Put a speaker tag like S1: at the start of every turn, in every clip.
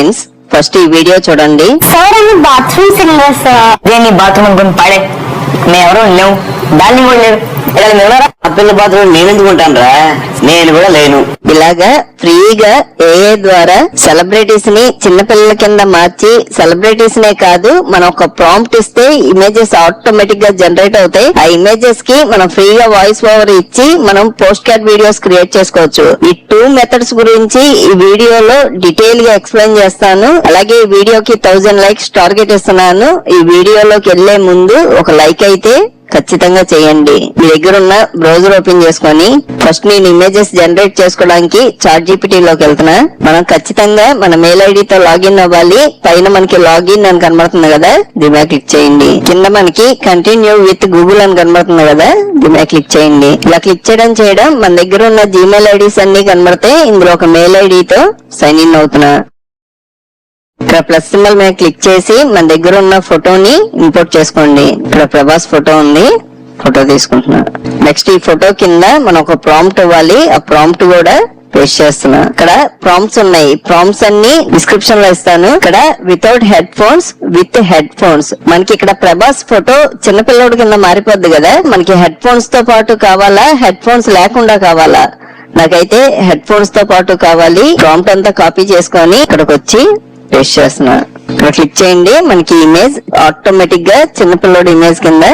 S1: Friends first ఈ video చూడండి.
S2: Bathroom singer sir
S3: దేన్ని బాత్రూమ్ అనుకుని పాడే? మేము ఎవరు లేవు. దాన్ని కూడా లేరు. ఇలా మీరు
S1: నేనెందుకుంటాను నేను రా? నేను కూడా లేను. ఇలాగా ఫ్రీగా ఏఏ ద్వారా సెలబ్రిటీస్ని చిన్నపిల్లల కింద మార్చి సెలబ్రిటీస్ నే కాదు మనం ఒక ప్రాంప్ట్ ఇస్తే ఇమేజెస్ ఆటోమేటిక్గా జనరేట్ అవుతాయి. ఆ ఇమేజెస్కి మనం ఫ్రీగా వాయిస్ ఓవర్ ఇచ్చి మనం పోస్ట్ కార్డ్ వీడియోస్ క్రియేట్ చేసుకోవచ్చు. ఈ టూ మెథడ్స్ గురించి ఈ వీడియోలో డీటెయిల్గా ఎక్స్ప్లెయిన్ చేస్తాను. అలాగే ఈ వీడియోకి థౌజండ్ లైక్స్ టార్గెట్ ఇస్తున్నాను. ఈ వీడియోలోకి వెళ్ళే ముందు ఒక లైక్ అయితే ఖచ్చితంగా చేయండి. మీ దగ్గర ఉన్న బ్రౌజర్ ఓపెన్ చేసుకొని ఫస్ట్ నేను ఇమేజెస్ జనరేట్ చేసుకోవడానికి చాట్ జీపీటీ లోకి వెళ్తున్నా. మనం ఖచ్చితంగా మన మెయిల్ ఐడితో లాగిన్ అవ్వాలి. పైన మనకి లాగిన్ అని కనబడుతుంది కదా దిమా క్లిక్ చేయండి. కింద మనకి కంటిన్యూ విత్ గూగుల్ అని కనబడుతుంది కదా దిమా క్లిక్ చేయండి. ఇలా క్లిక్ చేయడం చేయడం మన దగ్గర ఉన్న జీమెయిల్ ఐడీస్ అన్ని కనబడితే ఇందులో ఒక మెయిల్ ఐడితో సైన్ ఇన్ అవుతున్నా. ఇక్కడ ప్లస్ సింబల్ మీద క్లిక్ చేసి మన దగ్గర ఉన్న ఫోటోని ఇంపోర్ట్ చేసుకోండి. ఇక్కడ ప్రభాస్ ఫోటో ఉంది. ఫోటో తీసుకుంటున్నా. నెక్స్ట్ ఈ ఫోటో కింద మనం ఒక ప్రాంప్ట్ ఇవ్వాలి. ఆ ప్రాంప్ట్ కూడా పేస్ట్ చేస్తున్నా. ఇక్కడ ప్రాంప్ట్స్ ఉన్నాయి. ప్రాంప్ట్స్ అన్ని డిస్క్రిప్షన్లో ఇస్తాను. ఇక్కడ without headphones with headphones మనకి ఇక్కడ ప్రభాస్ ఫోటో చిన్నపిల్లోడి కింద మారిపోద్ది కదా. మనకి హెడ్ ఫోన్స్తో పాటు కావాలా? హెడ్ ఫోన్స్ లేకుండా కావాలా? నాకైతే హెడ్ ఫోన్స్తో పాటు కావాలి. ప్రాంప్ట్ అంతా కాపీ చేసుకొని ఇక్కడికి వచ్చి పేస్ట్ చేస్తున్నా. ఇక్కడ క్లిక్ చేయండి. మనకి ఇమేజ్ ఆటోమేటిక్గా చిన్నపిల్లడి ఇమేజ్ కింద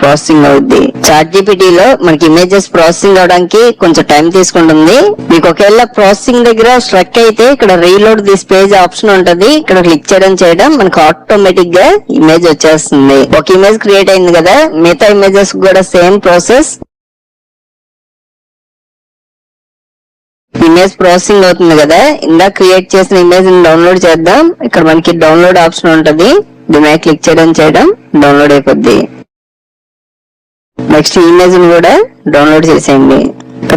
S1: ప్రాసెసింగ్ అవుద్ది. చాట్ జీపీటీ లో మనకి ఇమేజెస్ ప్రాసెసింగ్ అవడానికి కొంచెం టైం తీసుకుంటుంది. మీకు ఒకవేళ ప్రాసెసింగ్ దగ్గర స్ట్రక్ అయితే ఇక్కడ రీలోడ్ దిస్ పేజ్ ఆప్షన్ ఉంటది. ఇక్కడ క్లిక్ చేయడం చేయడం మనకి ఆటోమేటిక్గా ఇమేజ్ వచ్చేస్తుంది. ఒక ఇమేజ్ క్రియేట్ అయింది కదా మిగతా ఇమేజెస్ కూడా సేమ్ ప్రాసెస్ ఇమేజ్ ప్రాసెసింగ్ అవుతుంది కదా. ఇందా క్రియేట్ చేసిన ఇమేజ్ డౌన్లోడ్ చేద్దాం. ఇక్కడ మనకి డౌన్లోడ్ ఆప్షన్ ఉంటది. దీని మీద క్లిక్ చేయడం చేయడం డౌన్లోడ్ అయిపోద్ది. నెక్స్ట్ ఇమేజ్ని కూడా డౌన్లోడ్ చేసేయండి.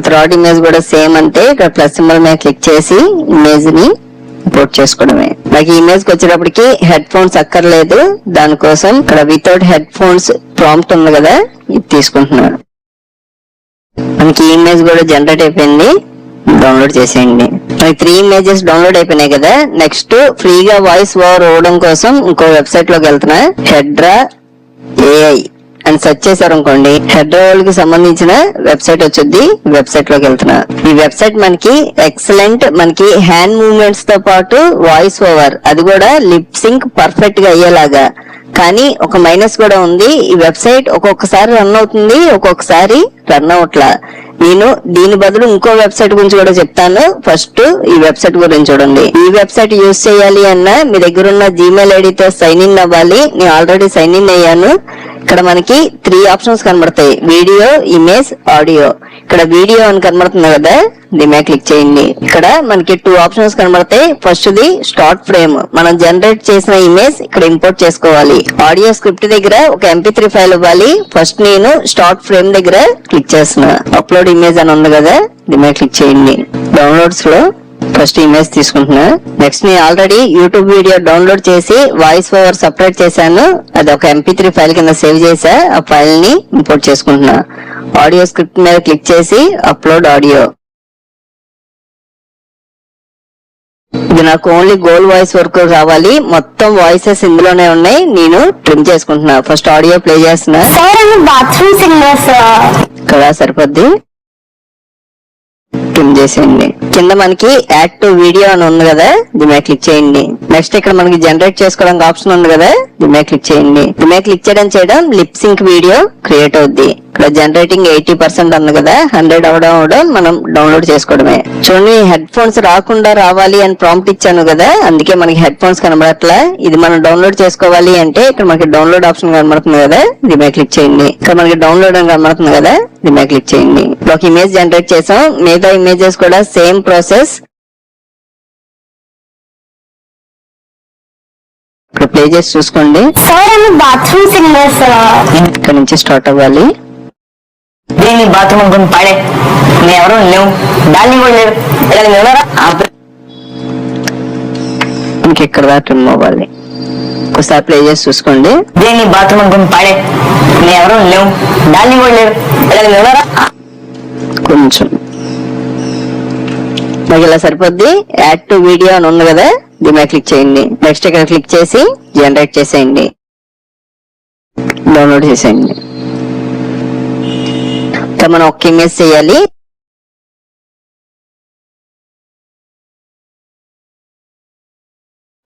S1: తర్వాత ఇమేజ్ కూడా సేమ్ అంటే ఇక్కడ ప్లస్ సింబల్ మీద క్లిక్ చేసి ఇమేజ్ని ఇంపోర్ట్ చేసుకోవడమే. నాకు ఇమేజ్కి వచ్చేటప్పటికి హెడ్ ఫోన్స్ అక్కర్లేదు. దానికోసం ఇక్కడ వితౌట్ హెడ్ ఫోన్స్ ప్రాంప్ట్ ఉంది కదా. ఇది తీసుకుంటున్నాను. మనకి ఇమేజ్ కూడా జనరేట్ అయిపోయింది. డౌన్లోడ్ చేసేయండి. మనకి త్రీ ఇమేజెస్ డౌన్లోడ్ అయిపోయినాయి కదా. నెక్స్ట్ ఫ్రీగా వాయిస్ ఓవర్ ఇవ్వడం కోసం ఇంకో వెబ్సైట్లోకి వెళ్తున్నా. హెడ్రా ఏఐ అని సెర్చ్ చేశారు అనుకోండి హెడ్రా వాళ్ళకి సంబంధించిన వెబ్సైట్ వచ్చింది వెబ్సైట్లోకి వెళ్తున్నా. ఈ వెబ్సైట్ మనకి ఎక్సలెంట్ మనకి హ్యాండ్ మూవ్మెంట్స్తో పాటు వాయిస్ ఓవర్ అది కూడా లిప్ సింక్ పర్ఫెక్ట్గా అయ్యేలాగా. కానీ ఒక మైనస్ కూడా ఉంది. ఈ వెబ్సైట్ ఒక్కొక్కసారి రన్ అవుతుంది ఒక్కొక్కసారి రన్ అవట్లా నేను దీని బదులు ఇంకో వెబ్సైట్ గురించి కూడా చెప్తాను. ఫస్ట్ ఈ వెబ్సైట్ గురించి చూడండి. ఈ వెబ్సైట్ యూజ్ చేయాలి అన్న మీ దగ్గర ఉన్న జీమెయిల్ ఐడితో సైన్ ఇన్ అవ్వాలి. నేను ఆల్రెడీ సైన్ ఇన్ అయ్యాను. ఇక్కడ మనకి త్రీ ఆప్షన్స్ కనబడతాయి. వీడియో ఇమేజ్ ఆడియో ఇక్కడ వీడియో అని కనబడుతుంది కదా దీని మీద క్లిక్ చేయండి. ఇక్కడ మనకి టూ ఆప్షన్స్ కనబడతాయి. ఫస్ట్ ది స్టార్ట్ ఫ్రేమ్ మనం జనరేట్ చేసిన ఇమేజ్ ఇక్కడ ఇంపోర్ట్ చేసుకోవాలి. ఆడియో స్క్రిప్ట్ దగ్గర ఒక ఎంపీ త్రీ ఫైల్ ఇవ్వాలి. ఫస్ట్ నేను స్టార్ట్ ఫ్రేమ్ దగ్గర క్లిక్ చేస్తున్నా. అప్లోడ్ ఇమేజ్ అని ఉంది కదా దీని మీద క్లిక్ చేయండి. డౌన్లోడ్స్లో ఫస్ట్ ఇమేజ్ తీసుకుంటున్నా. నెక్స్ట్ నేను ఆల్రెడీ యూట్యూబ్ వీడియో డౌన్లోడ్ చేసి వాయిస్ ఓవర్ సపరేట్ చేశాను. అది ఒక ఎంపీ త్రీ ఫైల్ కింద సేవ్ చేసా. ఆ ఫైల్ని ఇంపోర్ట్ చేసుకుంటున్నా. ఆడియో స్క్రిప్ట్ మీద క్లిక్ చేసి అప్లోడ్ ఆడియో ఇది నాకు ఓన్లీ గోల్ వాయిస్ వరకు కావాలి మొత్తం వాయిసెస్ ఇందులోనే ఉన్నాయి. నేను ట్రిమ్ చేసుకుంటున్నా. ఫస్ట్ ఆడియో ప్లే చేస్తున్నా.
S2: బాత్రూమ్ సింగర్ సార్
S1: ఇక్కడ సరిపోద్ది. ట్రిమ్ చేసేయండి. కింద మనకి యాడ్ టు వీడియో అని ఉంది కదా దీని మీద క్లిక్ చేయండి. నెక్స్ట్ ఇక్కడ మనకి జనరేట్ చేసుకోవడానికి ఆప్షన్ ఉంది కదా దీని మీద క్లిక్ చేయండి. దీని మీద క్లిక్ చేయడం చేయడం లిప్ సింక్ వీడియో క్రియేట్ అవుద్ది. ఇక్కడ జనరేటింగ్ ఎయిటీ పర్సెంట్ ఉంది కదా హండ్రెడ్ అవడం అవడం మనం డౌన్లోడ్ చేసుకోవడమే. చూడండి హెడ్ ఫోన్స్ రాకుండా రావాలి అని ప్రాంప్ట్ ఇచ్చాను కదా అందుకే మనకి హెడ్ ఫోన్స్ కనబడట్లా. ఇది మనం డౌన్లోడ్ చేసుకోవాలి అంటే ఇక్కడ మనకి డౌన్లోడ్ ఆప్షన్ కనబడుతుంది కదా దీని మీద క్లిక్ చేయండి. ఇక్కడ మనకి డౌన్లోడ్ అని కనబడుతుంది కదా దీని మీద క్లిక్ చేయండి. ఒక ఇమేజ్ జనరేట్ చేసాం మిగతా ఇమేజెస్ కూడా సేమ్ ప్రాసెస్ ఇప్పుడు ప్లే చేసి చూసుకోండి.
S2: సార్
S1: ఇక్కడ నుంచి స్టార్ట్ అవ్వాలి.
S3: దేన్ని బాత్రూమ్ అనుకుని పాడే. మేము ఎవరు లేవు. దాన్ని కూడా లేరు. ఇలా మీరు ఉన్నారా? ఆ పిల్ల-
S1: ఇంక ఇక్కడ దాకా అవ్వాలి? ఒకసారి ప్లే చేసి చూసుకోండి.
S3: దేన్ని బాత్రూమ్ అనుకుని పాడే. మేము ఎవరు లేవు. దాన్ని కూడా లేరు. ఇలా
S1: కొంచెం. నాకు ఇలా సరిపోద్ది. యాడ్ టు వీడియో అని ఉంది కదా దీని మీద క్లిక్ చేయండి. నెక్స్ట్ ఇక్కడ క్లిక్ చేసి జనరేట్ చేసేయండి. డౌన్లోడ్ చేసేయండి. ఇంకా మనం ఒక్క ఇమేజ్ చేయాలి.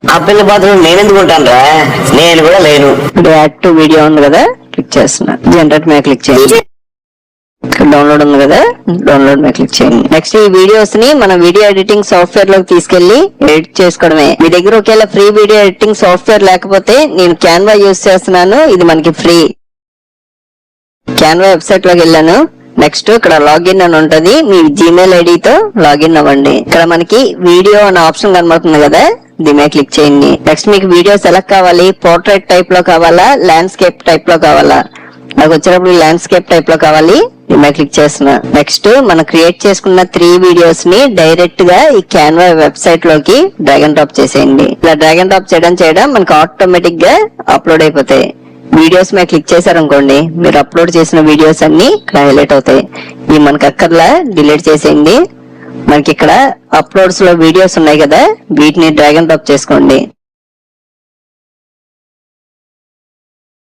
S3: ఆ పిల్ల బాత్రూమ్ నేను ఎందుకు ఉంటాను రా నేను కూడా లేను.
S1: ఇప్పుడు యాడ్ టు వీడియో ఉంది కదా క్లిక్ చేస్తున్నా. జనరేట్ మీద క్లిక్ చేయండి. డౌన్లోడ్ ఉంది కదా డౌన్లోడ్ మీద క్లిక్ చేయండి. నెక్స్ట్ ఈ వీడియోస్ని మన వీడియో ఎడిటింగ్ సాఫ్ట్వేర్లోకి తీసుకెళ్ళి ఎడిట్ చేసుకోవడమే. మీ దగ్గర ఒకవేళ ఫ్రీ వీడియో ఎడిటింగ్ సాఫ్ట్వేర్ లేకపోతే నేను క్యాన్వా యూస్ చేస్తున్నాను ఇది మనకి ఫ్రీ క్యాన్వా వెబ్సైట్లోకి వెళ్ళాను. నెక్స్ట్ ఇక్కడ లాగిన్ అని ఉంటది. మీ జీమెయిల్ ఐడితో లాగిన్ అవ్వండి. ఇక్కడ మనకి వీడియో అనే ఆప్షన్ కనబడుతుంది కదా? దీని మీద క్లిక్ చేయండి. నెక్స్ట్ మీకు వీడియో సెలెక్ట్ కావాలి. పోర్ట్రేట్ టైప్లో కావాలా? ల్యాండ్స్కేప్ టైప్లో కావాలా? నాకు వచ్చినప్పుడు ల్యాండ్స్కేప్ టైప్లో కావాలి. దీని క్లిక్ చేస్తున్నా. నెక్స్ట్ మనం క్రియేట్ చేసుకున్న త్రీ వీడియోస్ని డైరెక్ట్గా ఈ క్యాన్వా వెబ్సైట్లోకి డ్రాగన్ డ్రాప్ చేసేయండి. ఇలా డ్రాగన్ డ్రాప్ చేయడం చేయడం మనకి ఆటోమేటిక్గా అప్లోడ్ అయిపోతాయి. వీడియోస్ మీద క్లిక్ చేశారనుకోండి మీరు అప్లోడ్ చేసిన వీడియోస్ అన్ని ఇక్కడ హైలైట్ అవుతాయి. ఇవి మనకి అక్కర్లా డిలీట్ చేసేయండి. మనకి ఇక్కడ అప్లోడ్స్లో వీడియోస్ ఉన్నాయి కదా వీటిని డ్రాగ్ అండ్ డ్రాప్ చేసుకోండి.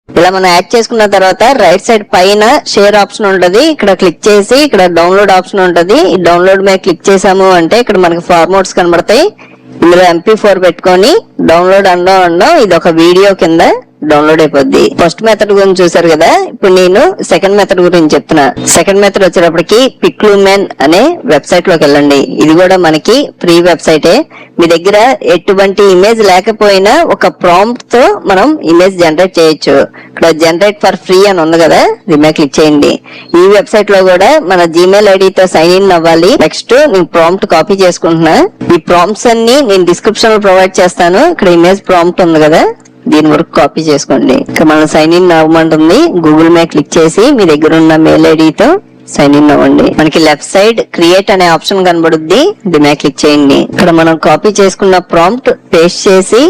S1: ఇలా మనం యాడ్ చేసుకున్న తర్వాత రైట్ సైడ్ పైన షేర్ ఆప్షన్ ఉంటది ఇక్కడ క్లిక్ చేసి ఇక్కడ డౌన్లోడ్ ఆప్షన్ ఉంటది. ఈ డౌన్లోడ్ మీద క్లిక్ చేసాము అంటే ఇక్కడ మనకి ఫార్మోట్స్ కనబడతాయి. ఇందులో ఎంపీ ఫోర్ పెట్టుకొని డౌన్లోడ్ అనడం అనడం ఇది ఒక వీడియో కింద డౌన్లోడ్ అయిపోద్ది. ఫస్ట్ మెథడ్ గురించి చూసారు కదా? ఇప్పుడు నేను సెకండ్ మెథడ్ గురించి చెప్తున్నా. సెకండ్ మెథడ్ వచ్చేటప్పటికి పిక్లూమెన్ అనే వెబ్సైట్లోకి వెళ్ళండి. ఇది కూడా మనకి ఫ్రీ వెబ్సైటే మీ దగ్గర ఎటువంటి ఇమేజ్ లేకపోయినా ఒక ప్రాంప్ట్తో మనం ఇమేజ్ జనరేట్ చేయొచ్చు. ఇక్కడ జనరేట్ ఫర్ ఫ్రీ అని ఉంది కదా? దీని క్లిక్ చేయండి. ఈ వెబ్సైట్లో కూడా మన జీమెయిల్ ఐడితో సైన్ ఇన్ అవ్వాలి. నెక్స్ట్ నేను ప్రాంప్ట్ కాపీ చేసుకుంటున్నా. ఈ ప్రాంప్ట్స్ అన్ని నేను డిస్క్రిప్షన్లో ప్రొవైడ్ చేస్తాను. ఇక్కడ ఇమేజ్ ప్రాంప్ట్ ఉంది కదా? దీని వరకు కాపీ చేసుకోండి. ఇక్కడ మనం సైన్ ఇన్ అవ్వమంటుంది. గూగుల్ మీద క్లిక్ చేసి మీ దగ్గర ఉన్న మెయిల్ ఐడితో సైన్ ఇన్ అవ్వండి. మనకి లెఫ్ట్ సైడ్ క్రియేట్ అనే ఆప్షన్ కనబడుద్ది. దీని క్లిక్ చేయండి. ఇక్కడ మనం కాపీ చేసుకున్న ప్రాంప్ట్ పేస్ట్ చేసి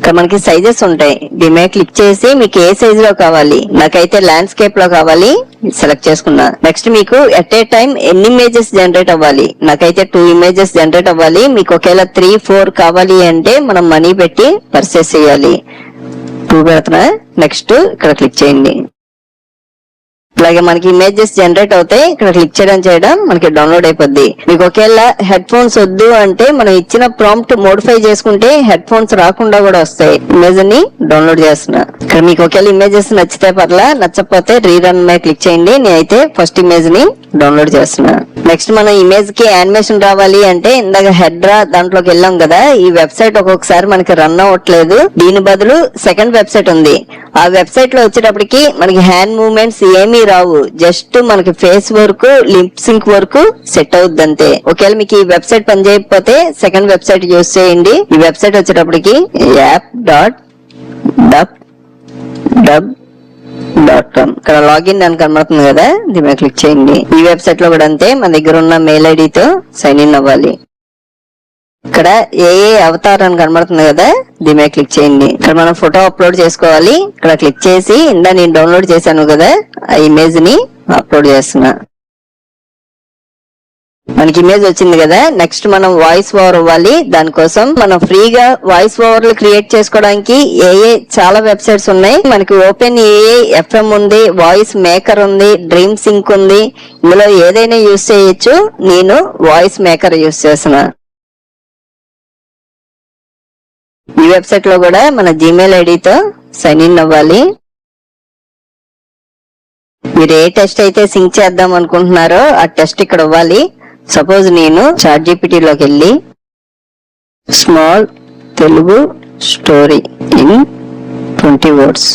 S1: ఇక్కడ మనకి సైజెస్ ఉంటాయి. దీని మీద క్లిక్ చేసి మీకు ఏ సైజ్లో కావాలి? నాకైతే ల్యాండ్స్కేప్లో కావాలి. సెలెక్ట్ చేసుకున్నా. నెక్స్ట్ మీకు ఎట్ ఏ టైం ఎన్ని ఇమేజెస్ జనరేట్ అవ్వాలి? నాకైతే టూ ఇమేజెస్ జనరేట్ అవ్వాలి. మీకు ఒకవేళ త్రీ ఫోర్ కావాలి అంటే మనం మనీ పెట్టి పర్చేస్ చేయాలి. టూ పెడుతున్నా. నెక్స్ట్ ఇక్కడ క్లిక్ చేయండి. అలాగే మనకి ఇమేజెస్ జనరేట్ అవుతాయి ఇక్కడ క్లిక్ చేయడం చేయడం మనకి డౌన్లోడ్ అయిపోద్ది. మీకు ఒకవేళ హెడ్ ఫోన్స్ వద్దు అంటే మనం ఇచ్చిన ప్రాంప్ట్ మోడిఫై చేసుకుంటే హెడ్ ఫోన్స్ రాకుండా కూడా వస్తాయి. ఇమేజ్ని డౌన్లోడ్ చేస్తున్నా. ఇక్కడ మీకు ఒకవేళ ఇమేజెస్ నచ్చితే పర్లా నచ్చకపోతే రీరన్ మీద క్లిక్ చేయండి. నేనైతే ఫస్ట్ ఇమేజ్ని డౌన్లోడ్ చేస్తున్నా. నెక్స్ట్ మనం ఇమేజ్కి యానిమేషన్ రావాలి అంటే ఇందాక హెడ్ రా దాంట్లోకి వెళ్ళాం కదా ఈ వెబ్సైట్ ఒక్కొక్కసారి మనకి రన్ అవ్వట్లేదు. దీని బదులు సెకండ్ వెబ్సైట్ ఉంది. ఆ వెబ్సైట్లో వచ్చేటప్పటికి మనకి హ్యాండ్ మూవ్మెంట్స్ ఏమీ రావు. జస్ట్ మనకి ఫేస్ వర్క్ లిప్ సింక్ వరకు సెట్ అవుద్ది అంతే ఒకవేళ మీకు ఈ వెబ్సైట్ పనిచేయకపోతే సెకండ్ వెబ్సైట్ యూస్ చేయండి. ఈ వెబ్సైట్ వచ్చేటప్పటికి app dot dub dub dot com. ఇక్కడ లాగిన్ అని కనబడుతుంది కదా దీని మీద క్లిక్ చేయండి. ఈ వెబ్సైట్లో కూడా అంతే మన దగ్గర ఉన్న మెయిల్ ఐడితో సైన్ ఇన్ అవ్వాలి. ఇక్కడ ఏ ఏ అవతార్ అని కనబడుతుంది కదా దీని మీద క్లిక్ చేయండి. ఇక్కడ మనం ఫోటో అప్లోడ్ చేసుకోవాలి. ఇక్కడ క్లిక్ చేసి ఇందా నేను డౌన్లోడ్ చేశాను కదా ఆ ఇమేజ్ని అప్లోడ్ చేస్తున్నా. మనకి ఇమేజ్ వచ్చింది కదా నెక్స్ట్ మనం వాయిస్ ఓవర్ ఇవ్వాలి దానికోసం మనం ఫ్రీగా వాయిస్ ఓవర్లు క్రియేట్ చేసుకోవడానికి ఏ ఏ చాలా వెబ్సైట్స్ ఉన్నాయి. మనకి ఓపెన్ ఏఏ ఎఫ్ఎం ఉంది వాయిస్ మేకర్ ఉంది డ్రీమ్ సింక్ ఉంది. ఇందులో ఏదైనా యూస్ చేయొచ్చు. నేను వాయిస్ మేకర్ యూస్ చేస్తున్నా. ఈ వెబ్సైట్లో కూడా మన జీమెయిల్ ఐడితో సైన్ ఇన్ అవ్వాలి. మీరు ఏ టెస్ట్ అయితే సింక్ చేద్దాం అనుకుంటున్నారో ఆ టెస్ట్ ఇక్కడ ఇవ్వాలి సపోజ్ నేను చాట్ జీపీటీలోకి వెళ్ళి small Telugu story in twenty words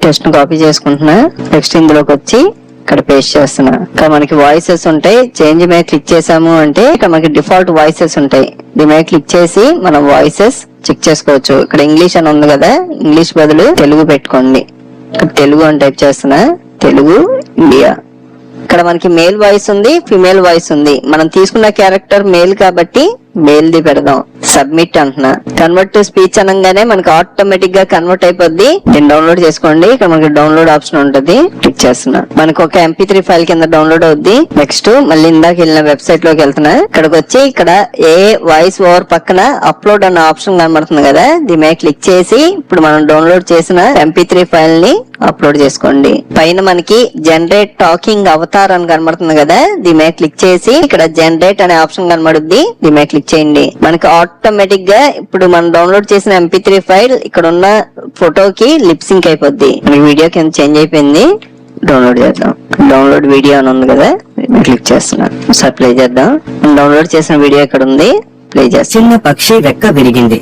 S1: test copy చేసుకుంటున్నా. నెక్స్ట్ ఇందులోకి వచ్చి ఇక్కడ పేస్ట్ చేస్తున్నా. ఇక్కడ మనకి వాయిసెస్ ఉంటాయి. చేంజ్ మీద క్లిక్ చేసాము అంటే ఇక్కడ మనకి డిఫాల్ట్ వాయిసెస్ ఉంటాయి. దీని మీద క్లిక్ చేసి మనం వాయిసెస్ చెక్ చేసుకోవచ్చు. ఇక్కడ ఇంగ్లీష్ అని ఉంది కదా. ఇంగ్లీష్ బదులు తెలుగు పెట్టుకోండి. ఇక్కడ తెలుగు అని టైప్ చేస్తున్నా. తెలుగు ఇండియా ఇక్కడ మనకి మేల్ వాయిస్ ఉంది ఫిమేల్ వాయిస్ ఉంది. మనం తీసుకున్న క్యారెక్టర్ మేల్ కాబట్టి మేల్ది పెడదాం. సబ్మిట్ అంటున్నా. కన్వర్ట్ టు స్పీచ్ అనగానే మనకి ఆటోమేటిక్గా కన్వర్ట్ అయిపోద్ది. నేను డౌన్లోడ్ చేసుకోండి. ఇక్కడ మనకి డౌన్లోడ్ ఆప్షన్ ఉంటుంది. క్లిక్ చేస్తున్నా. మనకు ఒక ఎంపీ త్రీ ఫైల్ కింద డౌన్లోడ్ అవుద్ది. నెక్స్ట్ మళ్ళీ ఇందాక వెళ్ళిన వెబ్సైట్లోకి వెళ్తున్నా. ఇక్కడికి వచ్చి ఇక్కడ ఏ వాయిస్ ఓవర్ పక్కన అప్లోడ్ అన్న ఆప్షన్ కనబడుతుంది కదా దీని మీద క్లిక్ చేసి ఇప్పుడు మనం డౌన్లోడ్ చేసిన ఎంపీ త్రీ ఫైల్ని అప్లోడ్ చేసుకోండి. పైన మనకి జనరేట్ టాకింగ్ అవతార్ అని కనబడుతుంది కదా దీని మీద క్లిక్ చేసి ఇక్కడ జనరేట్ అనే ఆప్షన్ కనబడుద్ది. దీని మీద క్లిక్ చేయండి. మనకి ఆటోమేటిక్గా ఇప్పుడు మనం డౌన్లోడ్ చేసిన ఎంపీ త్రీ ఫైల్ ఇక్కడ ఉన్న ఫోటోకి లిప్ సింక్ అయిపోద్ది. మనకి వీడియో కింద చేంజ్ అయిపోయింది. డౌన్లోడ్ చేద్దాం. డౌన్లోడ్ వీడియో అని ఉంది కదా క్లిక్ చేస్తున్నాను సార్ ప్లే చేద్దాం. డౌన్లోడ్ చేసిన వీడియో ఇక్కడ ఉంది ప్లే చేస్తాం.
S4: చిన్న పక్షి రెక్క విరిగింది.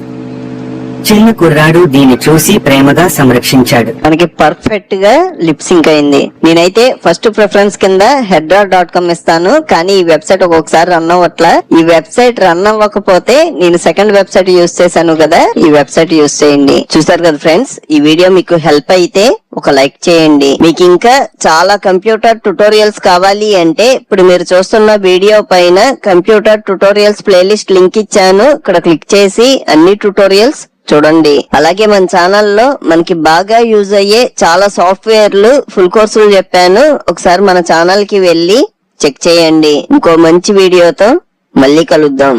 S4: చిన్న కుర్రాడు దీన్ని చూసి ప్రేమగా సంరక్షించాడు.
S1: మనకి పర్ఫెక్ట్గా లిప్ సింక్ అయింది. నేనైతే ఫస్ట్ ప్రిఫరెన్స్ కింద హెడ్ డాట్ కామ్ ఇస్తాను. కానీ ఈ వెబ్సైట్ ఒక్కొక్కసారి రన్ అవ్వట్ల. ఈ వెబ్సైట్ రన్ అవ్వకపోతే నేను సెకండ్ వెబ్సైట్ యూస్ చేశాను కదా ఈ వెబ్సైట్ యూస్ చేయండి. చూసారు కదా ఫ్రెండ్స్ ఈ వీడియో మీకు హెల్ప్ అయితే ఒక లైక్ చేయండి. మీకు ఇంకా చాలా కంప్యూటర్ ట్యుటోరియల్స్ కావాలి అంటే ఇప్పుడు మీరు చూస్తున్న వీడియో పైన కంప్యూటర్ ట్యుటోరియల్స్ ప్లేలిస్ట్ లింక్ ఇచ్చాను. ఇక్కడ క్లిక్ చేసి అన్ని ట్యుటోరియల్స్ చూడండి. అలాగే మన ఛానల్లో మనకి బాగా యూజ్ అయ్యే చాలా సాఫ్ట్వేర్లు ఫుల్ కోర్సులు చెప్పాను. ఒకసారి మన ఛానల్కి వెళ్ళి చెక్ చేయండి. ఇంకో మంచి వీడియోతో మళ్ళీ కలుద్దాం.